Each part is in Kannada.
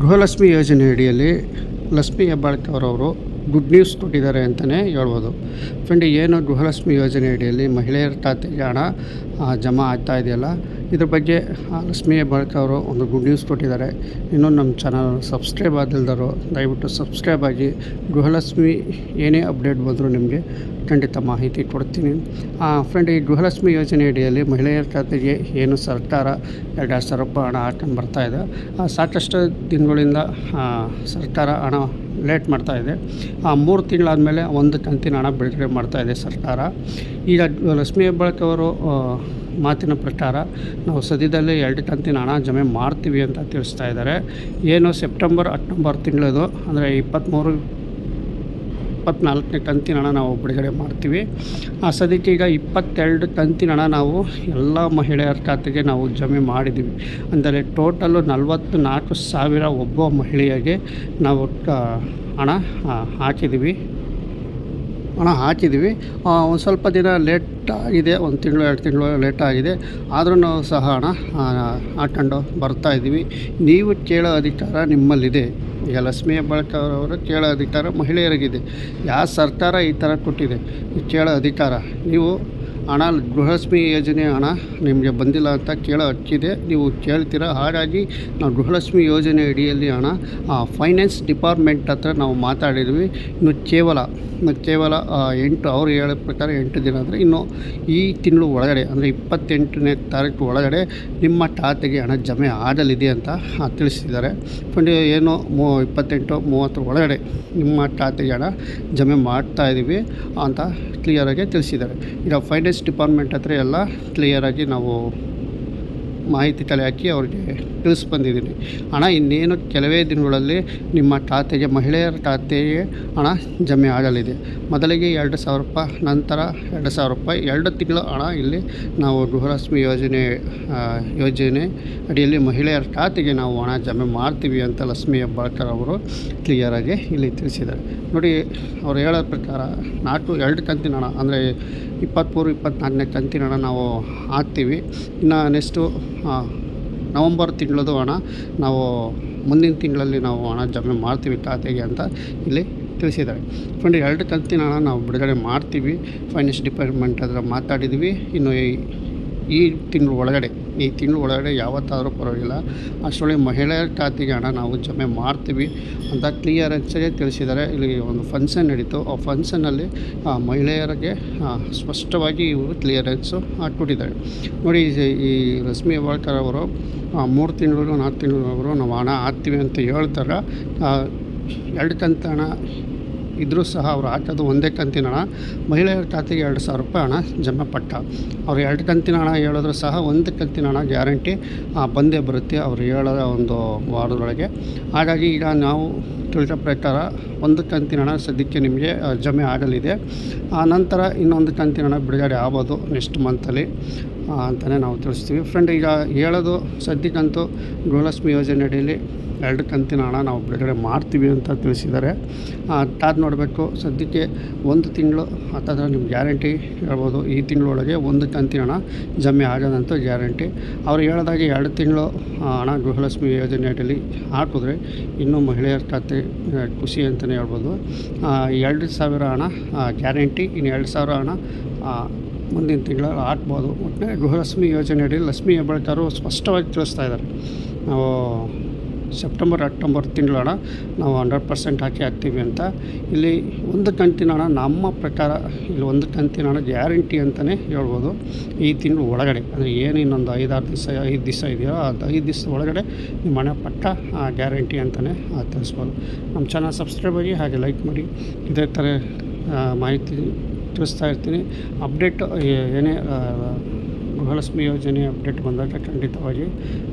ಗೃಹಲಕ್ಷ್ಮಿ ಯೋಜನೆ ಅಡಿಯಲ್ಲಿ ಲಕ್ಷ್ಮಿ ಹೆಬ್ಬಾಳ್ಕರ್ ಅವರು ಗುಡ್ ನ್ಯೂಸ್ ಕೊಟ್ಟಿದ್ದಾರೆ ಅಂತಲೇ ಹೇಳ್ಬೋದು. ಫ್ರೆಂಡ್ ಏನು ಗೃಹಲಕ್ಷ್ಮಿ ಯೋಜನೆ ಅಡಿಯಲ್ಲಿ ಮಹಿಳೆಯರ ಖಾತೆಗೆ ಹಣ ಜಮಾ ಆಗ್ತಾ ಇದೆಯಲ್ಲ ಇದ್ರ ಬಗ್ಗೆ ಆ, ಭಾರತ ಅವರು ಒಂದು ಗುಡ್ ನ್ಯೂಸ್ ಕೊಟ್ಟಿದ್ದಾರೆ. ಇನ್ನೊಂದು ನಮ್ಮ ಚಾನಲ್ ಸಬ್ಸ್ಕ್ರೈಬ್ ಆಗಿಲ್ದವರು ದಯವಿಟ್ಟು ಸಬ್ಸ್ಕ್ರೈಬ್ ಆಗಿ ಗೃಹಲಕ್ಷ್ಮಿ ಏನೇ ಅಪ್ಡೇಟ್ ಬಂದರೂ ನಿಮಗೆ ಖಂಡಿತ ಮಾಹಿತಿ ಕೊಡ್ತೀನಿ. ಫ್ರೆಂಡ್ ಈ ಗೃಹಲಕ್ಷ್ಮಿ ಯೋಜನೆ ಅಡಿಯಲ್ಲಿ ಮಹಿಳೆಯರ ಖಾತೆಗೆ ಏನು ಸರ್ಕಾರ ಎರಡು ಸಾವಿರ ರೂಪಾಯಿ ಹಣ ಹಾಕೊಂಡು ಬರ್ತಾ ಇದೆ. ಆ, ಸಾಕಷ್ಟು ದಿನಗಳಿಂದ ಸರ್ಕಾರ ಹಣ ಲೇಟ್ ಮಾಡ್ತಾ ಇದೆ. ಆ ಮೂರು ತಿಂಗಳಾದಮೇಲೆ ಒಂದು ಕಂತಿನ ಹಣ ಬಿಡುಗಡೆ ಮಾಡ್ತಾಯಿದೆ ಸರ್ಕಾರ. ಈಗ ಲಕ್ಷ್ಮೀ ಹೆಬ್ಬಾಳ್ಕರ್ ಅವರು ಮಾತಿನ ಪ್ರಕಾರ ನಾವು ಸದ್ಯದಲ್ಲೇ ಎರಡು ಕಂತಿನ ಹಣ ಜಮೆ ಮಾಡ್ತೀವಿ ಅಂತ ತಿಳಿಸ್ತಾ ಇದ್ದಾರೆ. ಏನು ಸೆಪ್ಟೆಂಬರ್ ಅಕ್ಟೋಬರ್ ತಿಂಗಳದು, ಅಂದರೆ ಇಪ್ಪತ್ತ್ಮೂರು ಇಪ್ಪತ್ನಾಲ್ಕನೇ ಕಂತಿನ ಹಣ ನಾವು ಬಿಡುಗಡೆ ಮಾಡ್ತೀವಿ. ಆ ಸದ್ಯಕ್ಕೆ ಈಗ ಇಪ್ಪತ್ತೆರಡು ಕಂತಿನ ಹಣ ನಾವು ಎಲ್ಲ ಮಹಿಳೆಯರ ಖಾತೆಗೆ ನಾವು ಜಮೆ ಮಾಡಿದ್ದೀವಿ. ಅಂದರೆ ಟೋಟಲ್ಲು ನಲವತ್ತು ನಾಲ್ಕು ಸಾವಿರ ಒಬ್ಬ ಮಹಿಳೆಯರಿಗೆ ನಾವು ಹಣ ಹಾಕಿದ್ದೀವಿ. ಹಣ ಹಾಕಿದ್ದೀವಿ. ಒಂದು ಸ್ವಲ್ಪ ದಿನ ಲೇಟ್ ಆಗಿದೆ, ಒಂದು ತಿಂಗಳು, ಎರಡು ತಿಂಗಳು ಲೇಟ್ ಆಗಿದೆ. ಆದರೂ ನಾವು ಸಹ ಹಣ ಹಾಕೊಂಡು ಬರ್ತಾ ಇದ್ದೀವಿ. ನೀವು ಕೇಳೋ ಅಧಿಕಾರ ನಿಮ್ಮಲ್ಲಿದೆ. ಈಗ ಲಕ್ಷ್ಮಿ ಹೆಬ್ಬಾಳ್ಕರ್ ಕೇಳೋ ಅಧಿಕಾರ ಮಹಿಳೆಯರಿಗಿದೆ. ಯಾವ ಸರ್ಕಾರ ಈ ಥರ ಕೊಟ್ಟಿದೆ? ಕೇಳೋ ಅಧಿಕಾರ. ನೀವು ಹಣ ಗೃಹಲಕ್ಷ್ಮಿ ಯೋಜನೆ ಹಣ ನಿಮಗೆ ಬಂದಿಲ್ಲ ಅಂತ ಕೇಳೋ ಹಕ್ಕಿದೆ. ನೀವು ಕೇಳ್ತೀರಾ? ಹಾಗಾಗಿ ನಾವು ಗೃಹಲಕ್ಷ್ಮಿ ಯೋಜನೆ ಅಡಿಯಲ್ಲಿ ಹಣ ಫೈನಾನ್ಸ್ ಡಿಪಾರ್ಟ್ಮೆಂಟ್ ಹತ್ರ ನಾವು ಮಾತಾಡಿದ್ವಿ. ಇನ್ನು ಕೇವಲ ಕೇವಲ ಎಂಟು, ಅವರು ಹೇಳೋ ಪ್ರಕಾರ ಎಂಟು ದಿನ ಅಂದರೆ ಇನ್ನು ಈ ತಿಂಗಳು ಒಳಗಡೆ, ಅಂದರೆ ಇಪ್ಪತ್ತೆಂಟನೇ ತಾರೀಕು ಒಳಗಡೆ ನಿಮ್ಮ ಖಾತೆಗೆ ಹಣ ಜಮೆ ಆಗಲಿದೆ ಅಂತ ತಿಳಿಸಿದ್ದಾರೆ. ಫಂಡ್ ಏನು ಮೂ, ಇಪ್ಪತ್ತೆಂಟು ಮೂವತ್ತರ ಒಳಗಡೆ ನಿಮ್ಮ ಖಾತೆಗೆ ಹಣ ಜಮೆ ಮಾಡ್ತಾ ಇದ್ದೀವಿ ಅಂತ ಕ್ಲಿಯರಾಗಿ ತಿಳಿಸಿದ್ದಾರೆ. ಈಗ ಫೈನಾನ್ಸ್ ಡಿಪಾರ್ಟ್ಮೆಂಟ್ ಹತ್ರ ಎಲ್ಲ ಕ್ಲಿಯರಾಗಿ ನಾವು ಮಾಹಿತಿ ತಲೆ ಹಾಕಿ ಅವ್ರಿಗೆ ತಿಳಿಸ್ಬಂದಿದ್ದೀನಿ. ಹಣ ಇನ್ನೇನು ಕೆಲವೇ ದಿನಗಳಲ್ಲಿ ನಿಮ್ಮ ಖಾತೆಗೆ ಮಹಿಳೆಯರ ಖಾತೆಗೆ ಹಣ ಜಮೆ ಆಗಲಿದೆ. ಮೊದಲಿಗೆ ಎರಡು ಸಾವಿರ ರೂಪಾಯಿ ನಂತರ ಎರಡು ಸಾವಿರ ರೂಪಾಯಿ ಎರಡು ತಿಂಗಳು ಹಣ ಇಲ್ಲಿ ನಾವು ಗೃಹಲಕ್ಷ್ಮಿ ಯೋಜನೆ ಯೋಜನೆ ಅಡಿಯಲ್ಲಿ ಮಹಿಳೆಯರ ಖಾತೆಗೆ ನಾವು ಹಣ ಜಮೆ ಮಾಡ್ತೀವಿ ಅಂತ ಲಕ್ಷ್ಮಿ ಹೆಬ್ಬಾಳ್ಕರ್ ಅವರು ಕ್ಲಿಯರಾಗಿ ಇಲ್ಲಿ ತಿಳಿಸಿದ್ದಾರೆ. ನೋಡಿ, ಅವ್ರು ಹೇಳೋ ಪ್ರಕಾರ ನಾಲ್ಕು, ಎರಡು ಕಂತಿನ ಹಣ ಅಂದರೆ ಇಪ್ಪತ್ತ್ಮೂರು ಇಪ್ಪತ್ತ್ನಾಲ್ಕನೇ ಕಂತಿನ ಹಣ ನಾವು ಹಾಕ್ತೀವಿ. ಇನ್ನು ನೆಕ್ಸ್ಟು ನವಂಬರ್ ತಿಂಗಳದು ಹಣ ನಾವು ಮುಂದಿನ ತಿಂಗಳಲ್ಲಿ ನಾವು ಹಣ ಜಮೆ ಮಾಡ್ತೀವಿ ಖಾತೆಗೆ ಅಂತ ಇಲ್ಲಿ ತಿಳಿಸಿದ್ದಾರೆ. ಫ್ರೆಂಡ್, ಎರಡು ಕಂತಿನ ಹಣ ನಾವು ಬಿಡುಗಡೆ ಮಾಡ್ತೀವಿ. ಫೈನಾನ್ಸ್ ಡಿಪಾರ್ಟ್ಮೆಂಟ್ ಹತ್ರ ಮಾತಾಡಿದ್ವಿ. ಇನ್ನು ಈ- ತಿಂಗಳ ಒಳಗಡೆ, ಈ ತಿಂಗಳು ಒಳಗಡೆ ಯಾವತ್ತಾದರೂ ಪರವಾಗಿಲ್ಲ. ಅಷ್ಟರಲ್ಲಿ ಮಹಿಳೆಯರ ಖಾತೆಗೆ ಹಣ ನಾವು ಜಮೆ ಮಾಡ್ತೀವಿ ಅಂತ ಕ್ಲಿಯರ್ ಆಗಿ ತಿಳಿಸಿದ್ದಾರೆ. ಇಲ್ಲಿ ಒಂದು ಫಂಕ್ಷನ್ ನಡೀತು. ಆ ಫಂಕ್ಷನಲ್ಲಿ ಮಹಿಳೆಯರಿಗೆ ಸ್ಪಷ್ಟವಾಗಿ ಇವರು ಕ್ಲಿಯರೆನ್ಸು ಕೊಟ್ಟಿದ್ದಾರೆ. ನೋಡಿ, ಈ- ರಶ್ಮಿ ಹೆಬ್ಬಾಳ್ಕರ್ ಅವರು ಮೂರು ತಿಂಗಳು ನಾಲ್ಕು ತಿಂಗಳವರು ನಾವು ಹಣ ಹಾಕ್ತೀವಿ ಅಂತ ಹೇಳ್ತಾರೆ. ಎರಡು ಕಂತು ಹಣ ಇದ್ದರೂ ಸಹ ಅವರು ಹಾಕೋದು ಒಂದೇ ಕಂತಿನ ಹಣ. ಮಹಿಳೆಯರ ಖಾತೆಗೆ ಎರಡು ಸಾವಿರ ರೂಪಾಯಿ ಹಣ ಜಮಾ ಪಟ್ಟ. ಅವ್ರು ಎರಡು ಕಂತಿನ ಹಣ ಹೇಳಿದ್ರು ಸಹ ಒಂದು ಕಂತಿನ ಹಣ ಗ್ಯಾರಂಟಿ ಬಂದೇ ಬರುತ್ತೆ ಅವರು ಹೇಳೋ ಒಂದು ವಾರದೊಳಗೆ. ಹಾಗಾಗಿ ಈಗ ನಾವು ತಿಳಿದ ಪ್ರಕಾರ ಒಂದು ಕಂತಿನ ಹಣ ಸದ್ಯಕ್ಕೆ ನಿಮಗೆ ಜಮೆ ಆಗಲಿದೆ. ಆ, ನಂತರ ಇನ್ನೊಂದು ಕಂತಿನ ಹಣ ಬಿಡುಗಡೆ ಆಗೋದು ನೆಕ್ಸ್ಟ್ ಮಂತಲ್ಲಿ ಅಂತಲೇ ನಾವು ತಿಳಿಸ್ತೀವಿ. ಫ್ರೆಂಡ್ ಈಗ ಹೇಳೋದು ಸದ್ಯಕ್ಕಂತೂ ಗೃಹಲಕ್ಷ್ಮಿ ಯೋಜನೆ ಅಡಿಯಲ್ಲಿ ಎರಡು ಕಂತಿನ ಹಣ ನಾವು ಬಿಡುಗಡೆ ಮಾಡ್ತೀವಿ ಅಂತ ತಿಳಿಸಿದ್ದಾರೆ. ಅದಾದ ನೋಡಬೇಕು. ಸದ್ಯಕ್ಕೆ ಒಂದು ತಿಂಗಳು ಅಥವಾ ನಿಮ್ಮ ಗ್ಯಾರಂಟಿ ಹೇಳ್ಬೋದು. ಈ ತಿಂಗಳೊಳಗೆ ಒಂದು ಕಂತಿನ ಹಣ ಜಮೆ ಆಗೋದಂತೂ ಗ್ಯಾರಂಟಿ. ಅವ್ರು ಹೇಳಿದಾಗೆ ಎರಡು ತಿಂಗಳು ಹಣ ಗೃಹಲಕ್ಷ್ಮಿ ಯೋಜನೆ ಅಡಿಯಲ್ಲಿ ಹಾಕಿದ್ರೆ ಇನ್ನೂ ಮಹಿಳೆಯರ ಖಾತೆ ಖುಷಿ ಅಂತಲೇ ಹೇಳ್ಬೋದು. ಎರಡು ಸಾವಿರ ಹಣ ಗ್ಯಾರಂಟಿ, ಇನ್ನು ಎರಡು ಸಾವಿರ ಹಣ ಮುಂದಿನ ತಿಂಗಳಲ್ಲಿ ಹಾಕ್ಬೋದು. ಒಟ್ಟಿನಲ್ಲಿ ಗೃಹಲಕ್ಷ್ಮಿ ಯೋಜನೆ ಅಡಿಯಲ್ಲಿ ಲಕ್ಷ್ಮಿ ಹೆಬ್ಬಳ್ಕರು ಸ್ಪಷ್ಟವಾಗಿ ತಿಳಿಸ್ತಾ ಇದ್ದಾರೆ. ನಾವು ಸೆಪ್ಟೆಂಬರ್, ಅಕ್ಟೋಬರ್ ತಿಂಗಳ ಹಣ ನಾವು ಹಂಡ್ರೆಡ್ ಪರ್ಸೆಂಟ್ ಹಾಕಿ ಹಾಕ್ತೀವಿ ಅಂತ. ಇಲ್ಲಿ ಒಂದು ಕಂತಿನ ಹಣ ನಮ್ಮ ಪ್ರಕಾರ ಇಲ್ಲಿ ಒಂದು ಕಂತಿನ ಹಣ ಗ್ಯಾರಂಟಿ ಅಂತಲೇ ಹೇಳ್ಬೋದು. ಈ ತಿಂಗಳು ಒಳಗಡೆ, ಅಂದರೆ ಏನು ಇನ್ನೊಂದು ಐದಾರು ದಿವಸ, ಐದು ದಿವಸ ಇದೆಯೋ ಅದು ಐದು ದಿವಸ ಒಳಗಡೆ ನಿಮ್ಮ ಮನೆ ಪಟ್ಟ ಗ್ಯಾರಂಟಿ ಅಂತಲೇ ತಿಳಿಸ್ಬೋದು. ನಮ್ಮ ಚಾನಲ್ ಸಬ್ಸ್ಕ್ರೈಬ್ ಆಗಿ ಹಾಗೆ ಲೈಕ್ ಮಾಡಿ. ಇದೇ ಥರ ಮಾಹಿತಿ ತಿಳಿಸ್ತಾ ಇರ್ತೀನಿ. ಅಪ್ಡೇಟ್ ಏನೇ ಗೃಹಲಕ್ಷ್ಮಿ ಯೋಜನೆ ಅಪ್ಡೇಟ್ ಬಂದಾಗ ಖಂಡಿತವಾಗಿ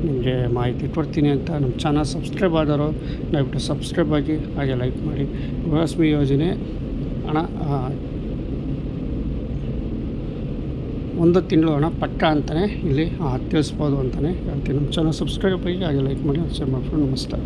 ನಿಮಗೆ ಮಾಹಿತಿ ಕೊಡ್ತೀನಿ ಅಂತ ನಮ್ಮ ಚಾನಲ್ ಸಬ್ಸ್ಕ್ರೈಬ್ ಆದವರು ದಯವಿಟ್ಟು ಸಬ್ಸ್ಕ್ರೈಬ್ ಆಗಿ ಹಾಗೆ ಲೈಕ್ ಮಾಡಿ. ಗೃಹಲಕ್ಷ್ಮಿ ಯೋಜನೆ ಹಣ ಒಂದು ತಿಂಗಳು ಹಣ ಪಟ್ಟ ಅಂತಲೇ ಇಲ್ಲಿ ತಿಳಿಸ್ಬೋದು ಅಂತಲೇ ಹೇಳ್ತೀನಿ. ನಮ್ಮ ಚಾನಲ್ ಸಬ್ಸ್ಕ್ರೈಬ್ ಆಗಿ ಹಾಗೆ ಲೈಕ್ ಮಾಡಿ ಶೇರ್ ಮಾಡ್ಕೊಂಡು ನಮಸ್ಕಾರ.